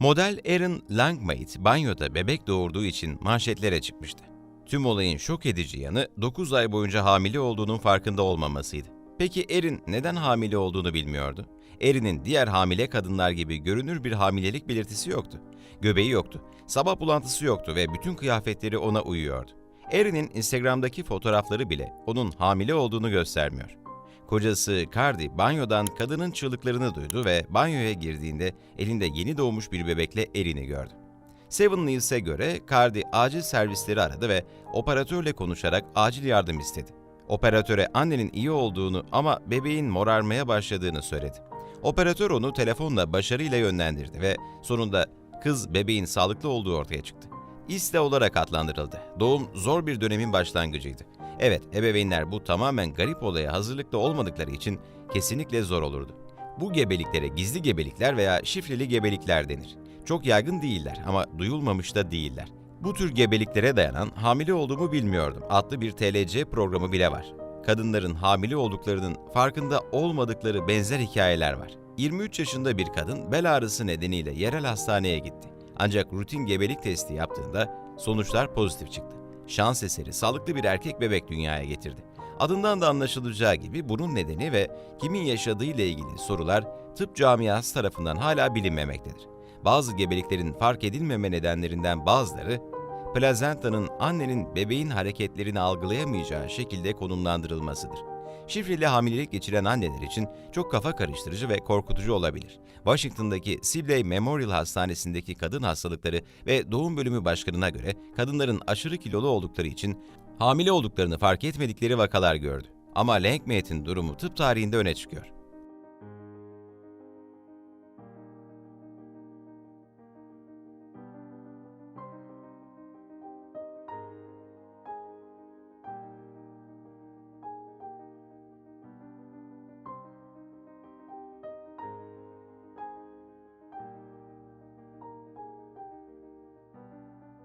Model Erin Langmaid banyoda bebek doğurduğu için manşetlere çıkmıştı. Tüm olayın şok edici yanı 9 ay boyunca hamile olduğunun farkında olmamasıydı. Peki Erin neden hamile olduğunu bilmiyordu? Erin'in diğer hamile kadınlar gibi görünür bir hamilelik belirtisi yoktu. Göbeği yoktu, sabah bulantısı yoktu ve bütün kıyafetleri ona uyuyordu. Erin'in Instagram'daki fotoğrafları bile onun hamile olduğunu göstermiyor. Kocası Cardi banyodan kadının çığlıklarını duydu ve banyoya girdiğinde elinde yeni doğmuş bir bebekle Erin'i gördü. Seven News'e göre Cardi acil servisleri aradı ve operatörle konuşarak acil yardım istedi. Operatöre annenin iyi olduğunu ama bebeğin morarmaya başladığını söyledi. Operatör onu telefonla başarıyla yönlendirdi ve sonunda kız bebeğin sağlıklı olduğu ortaya çıktı. İSTE olarak adlandırıldı. Doğum zor bir dönemin başlangıcıydı. Evet, ebeveynler bu tamamen garip olaya hazırlıklı olmadıkları için kesinlikle zor olurdu. Bu gebeliklere gizli gebelikler veya şifreli gebelikler denir. Çok yaygın değiller ama duyulmamış da değiller. Bu tür gebeliklere dayanan hamile olduğumu bilmiyordum adlı bir TLC programı bile var. Kadınların hamile olduklarının farkında olmadıkları benzer hikayeler var. 23 yaşında bir kadın bel ağrısı nedeniyle yerel hastaneye gitti. Ancak rutin gebelik testi yaptığında sonuçlar pozitif çıktı. Şans eseri sağlıklı bir erkek bebek dünyaya getirdi. Adından da anlaşılacağı gibi bunun nedeni ve kimin yaşadığı ile ilgili sorular tıp camiası tarafından hala bilinmemektedir. Bazı gebeliklerin fark edilmeme nedenlerinden bazıları, plazentanın annenin bebeğin hareketlerini algılayamayacağı şekilde konumlandırılmasıdır. Şifreli hamilelik geçiren anneler için çok kafa karıştırıcı ve korkutucu olabilir. Washington'daki Sibley Memorial Hastanesi'ndeki kadın hastalıkları ve doğum bölümü başkanına göre kadınların aşırı kilolu oldukları için hamile olduklarını fark etmedikleri vakalar gördü. Ama Langmaid'in durumu tıp tarihinde öne çıkıyor.